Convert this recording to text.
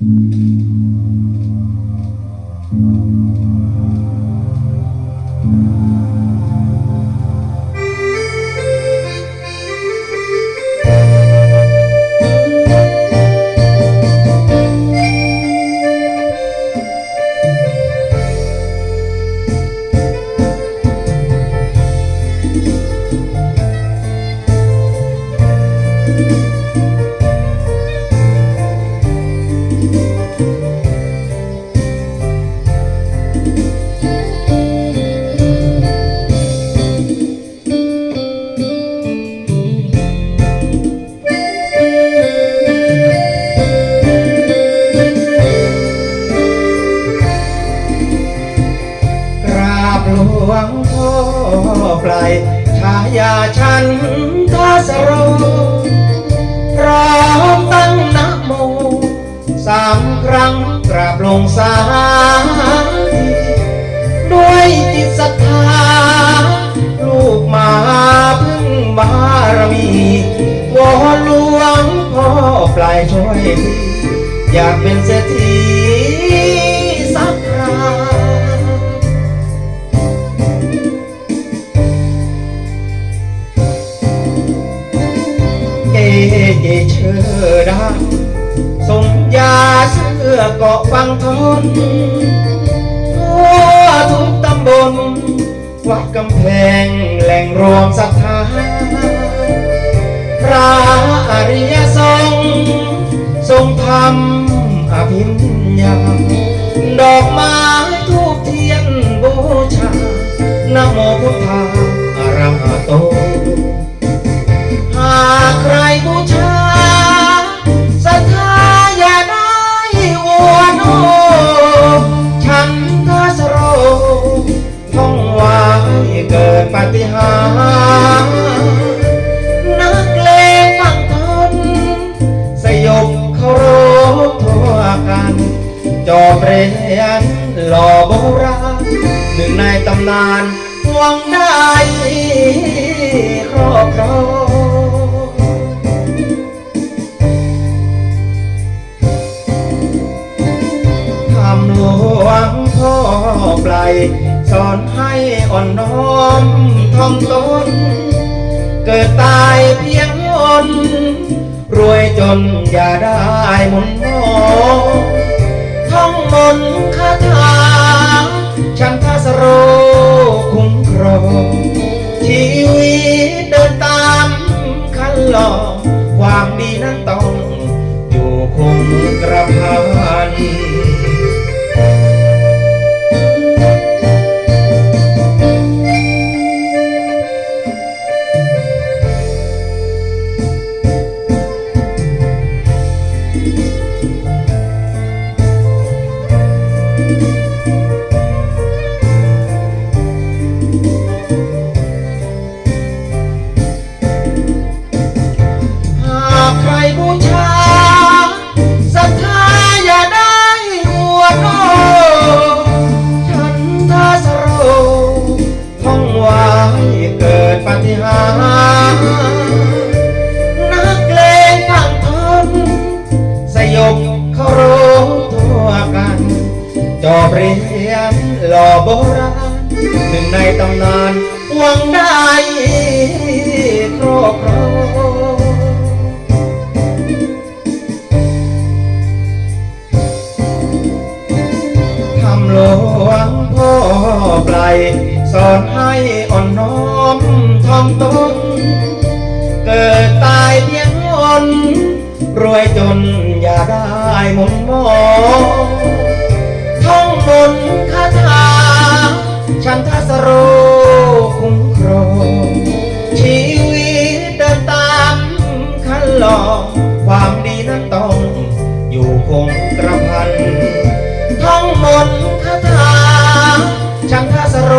Thank mm -hmm. you. ปลายชายาชันทาสโรพร้อมตั้งนะโมสามครั้งกราบลงสาด้วยจิตศรัทธา ลูกมาพึ่งบารมีวอนหลวงพ่อปลายช่วยทีอยากเป็นเศรษฐี ชื่อดังสมยาเสื้อเกาะฟังทนทั่วทุกตำบล วัดกำแพงแหล่งรวมศรัทธาพระอริยสงฆ์ทรงธรรมอภิญญาดอกไม้ทูบเทียนบูชานโมพุทธาอะระหะโตานหวังได้ครอบครองคำหลวงพ่อปลายสอนให้อ่อนน้อมถ่อมตน เกิดตายเพียงยนรวยจนอย่าได้มุนมอง กระพัน เกิดปฏิหารนักเลงฟังทนสยบเขารู้ทั่วกันจอบเรียนหล่อโบราณหนึ่งในตำนานหวังได้ครอบครอง ให้อ่อนน้อมถ่อมตนเกิดตายเพียงอนรวยจนอย่าได้มุนมองท่องมนต์คาถาฉันทัสโรคุ้มครองชีวิตเดินตามคันหลองความดีนั้นต้องอยู่คงกระพันท่องมนต์คาถาฉันทัสโร